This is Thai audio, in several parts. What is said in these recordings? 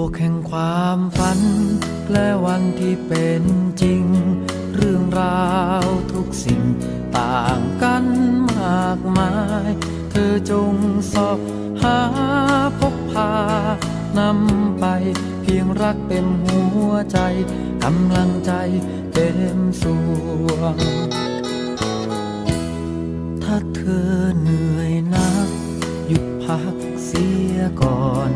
โก่งแข่งควันที่เป็นจริง เรื่องราวทุกสิ่งต่างกันมากมาย เธอจงสอบหาพบพานำไป เพียงรักเต็มหัวใจกำลังใจเต็มสวง ถ้าเธอเหนื่อยนัก หยุดพักเสียก่อน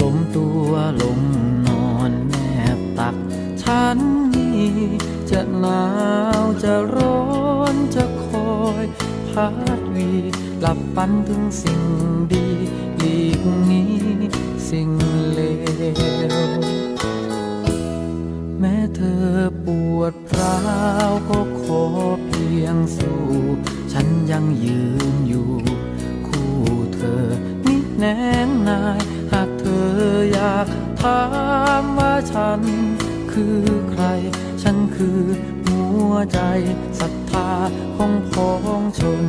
ล้มตัวลงนอนแนบตัก ฉันนี่จะหนาวจะร้อนจะคอยพัดวีหลับฝันถึงสิ่งดีหลีกนี้สิ่งเลว แม้เธอปวดร้าวก็ขอเพียงสู้ ฉันยังยืน ถามว่าฉันคือใคร ฉันคือหัวใจศรัทธาของพ้องชน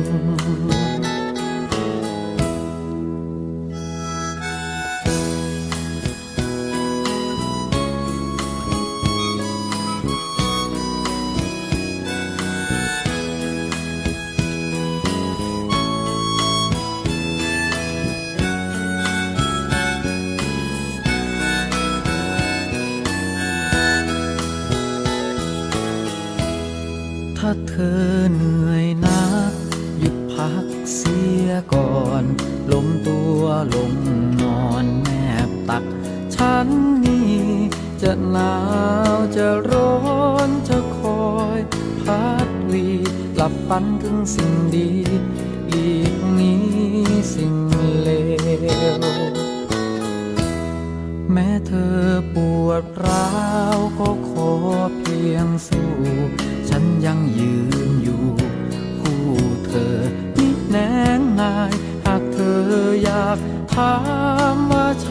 ถ้าเธอเหนื่อยนัก หยุดพักเสียก่อนล้มตัวลงนอนแนบตัก ฉันนี่จะหนาวจะร้อนจะคอยพัดวีหลับฝันถึงสิ่งดีหลีกนี้สิ่ง